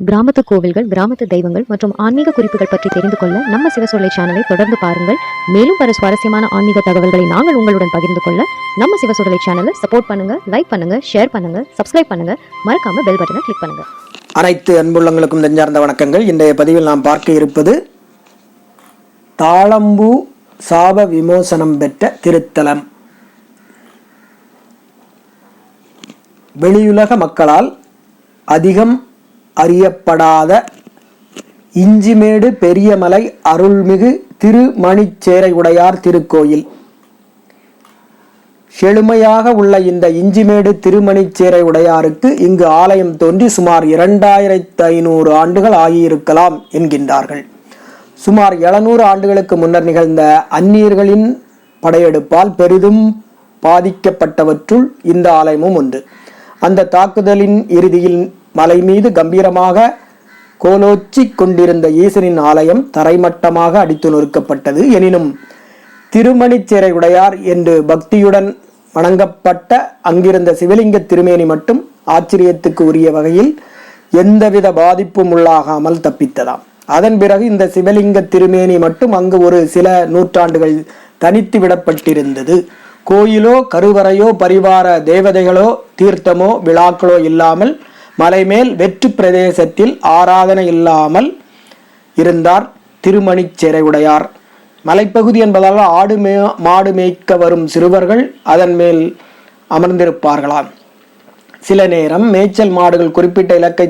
கிராமத்து கோவில்கள் கிராமத்து தெய்வங்கள் மற்றும் ஆன்மீக குறிப்புகள் பற்றி தெரிந்து கொள்ள நம்ம சிவசொல்லை சேனலை தொடர்ந்து பாருங்கள். மேலும் பல சுவாரஸ்யமான ஆன்மீக தகவல்களை நாங்கள் உங்களுடன் பகிர்ந்து கொள்ள நம்ம சிவசொல்லை சேனலை சப்போர்ட் பண்ணுங்க லைக் பண்ணுங்க ஷேர் பண்ணுங்க சப்ஸ்கிரைப் பண்ணுங்க. மறக்காம பெல் பட்டனை கிளிக் பண்ணுங்க. அனைத்து அன்புள்ளங்களுக்கும் நெஞ்சார்ந்த வணக்கங்கள். இன்றைய பதிவில் நாம் பார்க்க இருப்பது தாளம்பூ சாப விமோசனம் பெற்ற திருத்தலம். வெளியுலக மக்களால் அதிகம் அறியப்படாத இஞ்சிமேடு பெரியமலை அருள்மிகு திருமணிச்சேரை உடையார் திருக்கோயில். செழுமையாக உள்ள இந்த இஞ்சிமேடு திருமணிச்சேரை உடையாருக்கு இங்கு ஆலயம் தோன்றி சுமார் இரண்டாயிரத்து ஐநூறு ஆண்டுகள் ஆகியிருக்கலாம் என்கின்றார்கள். சுமார் எழுநூறு ஆண்டுகளுக்கு முன்னர் நிகழ்ந்த அந்நியர்களின் படையெடுப்பால் பெரிதும் பாதிக்கப்பட்டவற்றுள் இந்த ஆலயமும் ஒன்று. அந்த தாக்குதலின் இறுதியில் மலை மீது கம்பீரமாக கோலோச்சி கொண்டிருந்த ஈசனின் ஆலயம் தரைமட்டமாக அடித்து நொறுக்கப்பட்டது. எனினும் திருமணிச்சிறை உடையார் என்று பக்தியுடன் வணங்கப்பட்ட அங்கிருந்த சிவலிங்க திருமேனி மட்டும் ஆச்சரியத்துக்கு உரிய வகையில் எந்தவித பாதிப்பும் உள்ளாகாமல் தப்பித்ததாம். அதன் பிறகு இந்த சிவலிங்க திருமேனி மட்டும் அங்கு ஒரு சில நூற்றாண்டுகள் தனித்து விடப்பட்டிருந்தது. கோயிலோ கருவறையோ பரிவார தேவதைகளோ தீர்த்தமோ விழாக்களோ இல்லாமல் மலைமேல் வெற்று பிரதேசத்தில் ஆராதனை இல்லாமல் இருந்தார் திருமணிச்சிறை உடையார் மலைப்பகுதி என்பதால் ஆடு மே மாடு மேய்க்க வரும் சிறுவர்கள் அதன் மேல் அமர்ந்திருப்பார்களாம். சில நேரம் மேய்ச்சல் மாடுகள் குறிப்பிட்ட இலக்கை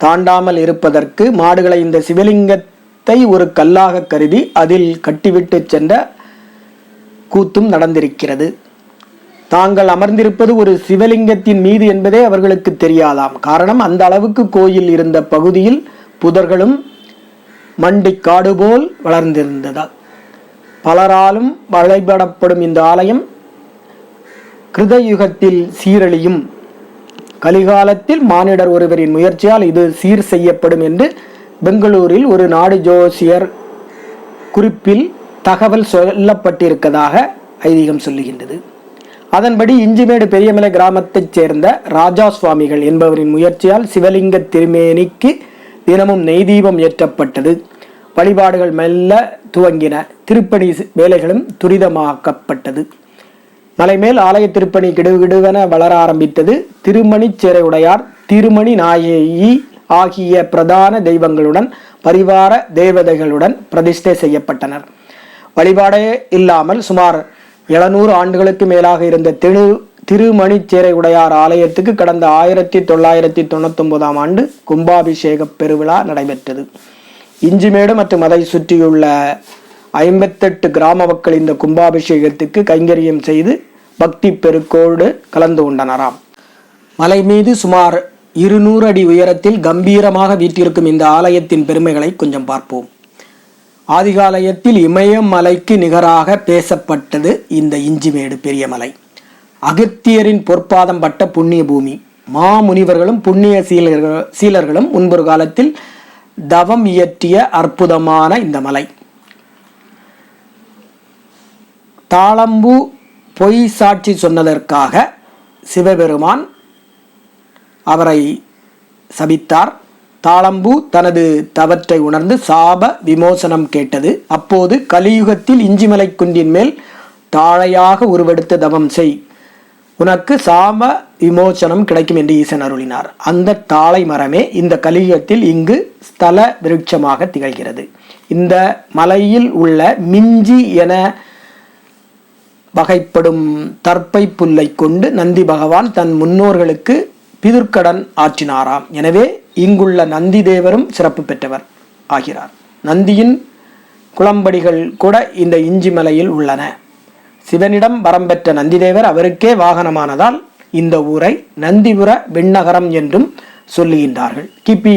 தாண்டாமல் இருப்பதற்கு மாடுகளை இந்த சிவலிங்கத்தை ஒரு கல்லாக கருதி அதில் கட்டிவிட்டு சென்ற கூத்தும் நடந்திருக்கிறது. தாங்கள் அமர்ந்திருப்பது ஒரு சிவலிங்கத்தின் மீது என்பதே அவர்களுக்கு தெரியாதாம். காரணம் அந்த அளவுக்கு கோயில் இருந்த பகுதியில் புதர்களும் மண்டி காடு போல் வளர்ந்திருந்ததால். பலராலும் வழிபடப்படும் இந்த ஆலயம் கிருதயுகத்தில் சீரழியும். கலிகாலத்தில் மானிடர் ஒருவரின் முயற்சியால் இது சீர் செய்யப்படும் என்று பெங்களூரில் ஒரு நாடு ஜோசியர் குறிப்பில் தகவல் சொல்லப்பட்டிருக்கதாக ஐதீகம் சொல்லுகின்றது. அதன்படி இஞ்சிமேடு பெரியமலை கிராமத்தைச் சேர்ந்த ராஜா சுவாமிகள் என்பவரின் முயற்சியால் சிவலிங்க திருமேனிக்கு தினமும் நெய் தீபம் ஏற்றப்பட்டது. வழிபாடுகள் மெல்ல துவங்கின. திருப்பணி வேலைகளும் துரிதமாக்கப்பட்டது. மலைமேல் ஆலய திருப்பணி கிடுகிடுவென வளர ஆரம்பித்தது. திருமணி சேரையுடையார் திருமணி நாயகி ஆகிய பிரதான தெய்வங்களுடன் பரிவார தேவதைகளுடன் பிரதிஷ்டை செய்யப்பட்டனர். வழிபாடே இல்லாமல் சுமார் எழுநூறு ஆண்டுகளுக்கு மேலாக இருந்த திரு திருமணிச்சேரை உடையார் ஆலயத்துக்கு கடந்த ஆயிரத்தி தொள்ளாயிரத்தி தொண்ணூத்தி ஒன்பதாம் ஆண்டு கும்பாபிஷேக பெருவிழா நடைபெற்றது. இஞ்சிமேடு மற்றும் அதை சுற்றியுள்ள ஐம்பத்தெட்டு கிராம மக்கள் இந்த கும்பாபிஷேகத்துக்கு கைங்கரியம் செய்து பக்தி பெருக்கோடு கலந்து கொண்டனராம். மலை மீது சுமார் இருநூறு அடி உயரத்தில் கம்பீரமாக வீற்றிருக்கும் இந்த ஆலயத்தின் பெருமைகளை கொஞ்சம் பார்ப்போம். ஆதிகாலயத்தில் இமயமலைக்கு நிகராக பேசப்பட்டது இந்த இஞ்சிமேடு பெரியமலை அகத்தியரின் பொற்பாதம் பட்ட புண்ணிய பூமி. மாமுனிவர்களும் புண்ணிய சீலர்கள் சீலர்களும் முன்பொரு காலத்தில் தவம் இயற்றிய அற்புதமான இந்த மலை. தாளம்பு பொய் சாட்சி சொன்னதற்காக சிவபெருமான் அவரை சபித்தார். தாளம்பூ தனது தவற்றை உணர்ந்து சாப விமோசனம் கேட்டது. அப்போது கலியுகத்தில் இஞ்சிமலை குன்றின் மேல் தாழையாக உருவெடுத்து தவம் செய். உனக்கு சாப விமோசனம் கிடைக்கும் என்று ஈசன் அருளினார். அந்த தாளை மரமே இந்த கலியுகத்தில் இங்கு ஸ்தல விருட்சமாக திகழ்கிறது. இந்த மலையில் உள்ள மிஞ்சி என வகைப்படும் தற்பை புல்லை கொண்டு நந்தி பகவான் தன் முன்னோர்களுக்கு பிதுர்க்கடன் ஆற்றினாராம். எனவே இங்குள்ள நந்தி தேவரும் சிறப்பு பெற்றவர் ஆகிறார். நந்தியின் குளம்படிகள் கூட இந்த இஞ்சி மலையில் உள்ளன. சிவனிடம் வரம் பெற்ற நந்திதேவர் அவருக்கே வாகனமானதால் இந்த ஊரை நந்திபுர விண்ணகரம் என்றும் சொல்லுகின்றார்கள். கிபி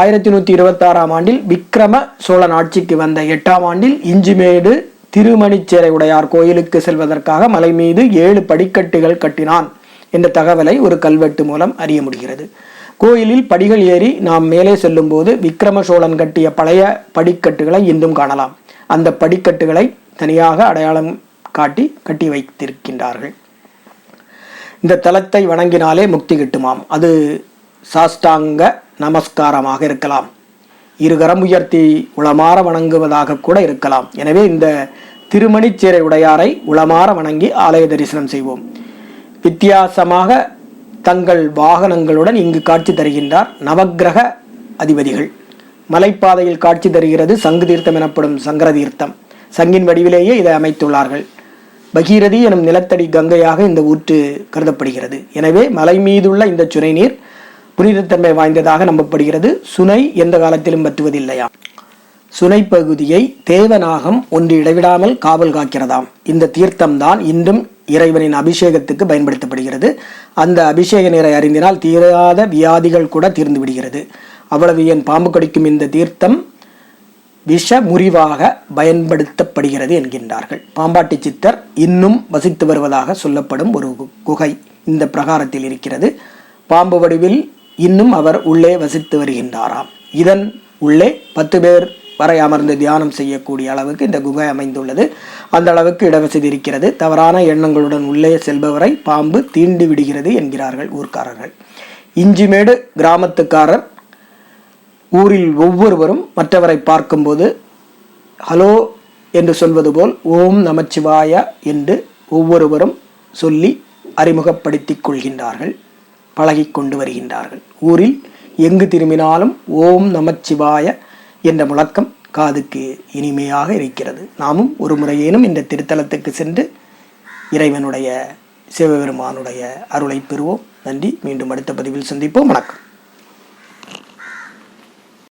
ஆயிரத்தி நூற்றி இருபத்தாறாம் ஆண்டில் விக்ரம சோழன் ஆட்சிக்கு வந்த எட்டாம் ஆண்டில் இஞ்சிமேடு திருமணிச்சேரை உடையார் கோயிலுக்கு செல்வதற்காக மலை மீது ஏழு படிக்கட்டுகள் கட்டினான். என்ற தகவலை ஒரு கல்வெட்டு மூலம் அறிய முடிகிறது. கோயிலில் படிகள் ஏறி நாம் மேலே செல்லும்போது விக்ரம சோழன் கட்டிய பழைய படிக்கட்டுகளை இன்றும் காணலாம். அந்த படிக்கட்டுகளை தனியாக அடையாளம் காட்டி கட்டி வைத்திருக்கின்றார்கள். இந்த தலத்தை வணங்கினாலே முக்தி கிட்டுமாம். அது சாஷ்டாங்க நமஸ்காரமாக இருக்கலாம். இருகரம் உயர்த்தி உளமாற வணங்குவதாக கூட இருக்கலாம். எனவே இந்த திருமணிச்சேரை உடையாரை உளமாற வணங்கி ஆலய தரிசனம் செய்வோம். வித்தியாசமாக தங்கள் வாகனங்களுடன் இங்கு காட்சி தருகின்றார் நவக்கிரக அதிபதிகள். மலைப்பாதையில் காட்சி தருகிறது சங்கு தீர்த்தம் எனப்படும் சங்கர தீர்த்தம் சங்கின் வடிவிலேயே இதை அமைத்துள்ளார்கள். பகீரதி எனும் நிலத்தடி கங்கையாக இந்த ஊற்று கருதப்படுகிறது. எனவே மலை மீதுள்ள இந்த சுனை நீர் புனிதத்தன்மை வாய்ந்ததாக நம்பப்படுகிறது. சுனை எந்த காலத்திலும் பற்றுவதில்லையா? சுனை பகுதியை தேவநாகம் ஒன்று இடைவிடாமல் காவல் காக்கிறதாம். இந்த தீர்த்தம்தான் இன்றும் இறைவனின் அபிஷேகத்துக்கு பயன்படுத்தப்படுகிறது. அந்த அபிஷேக நீரை அறிந்தினால் தீராத வியாதிகள் கூட தீர்ந்து விடுகிறது. அவ்வளவு என் பாம்பு கடிக்கும் இந்த தீர்த்தம் விஷ முறிவாக பயன்படுத்தப்படுகிறது என்கின்றார்கள். பாம்பாட்டி சித்தர் இன்னும் வசித்து வருவதாக சொல்லப்படும் ஒரு கு- குகை இந்த பிரகாரத்தில் இருக்கிறது. பாம்பு வடிவில் இன்னும் அவர் உள்ளே வசித்து வருகின்றாராம். இதன் உள்ளே பத்து பேர் வரை அமர்ந்து தியானம் செய்யக்கூடிய அளவுக்கு இந்த குகை அமைந்துள்ளது. அந்த அளவுக்கு இடவசதி இருக்கிறது. தவறான எண்ணங்களுடன் உள்ளே செல்பவரை பாம்பு தீண்டி விடுகிறது என்கிறார்கள் ஊர்க்காரர்கள். இஞ்சிமேடு கிராமத்துக்காரர் ஊரில் ஒவ்வொருவரும் மற்றவரை பார்க்கும்போது ஹலோ என்று சொல்வது போல் ஓம் நமச்சிவாய என்று ஒவ்வொருவரும் சொல்லி அறிமுகப்படுத்திக் கொள்கின்றார்கள் பழகி கொண்டு வருகின்றார்கள். ஊரில் எங்கு திரும்பினாலும் ஓம் நமச்சிவாய என்ற முழக்கம் காதுக்கு இனிமையாக இருக்கிறது. நாமும் ஒரு முறையேனும் இந்த திருத்தலத்துக்கு சென்று இறைவனுடைய சிவபெருமானுடைய அருளை பெறுவோம். நன்றி. மீண்டும் அடுத்த பதிவில் சந்திப்போம். வணக்கம்.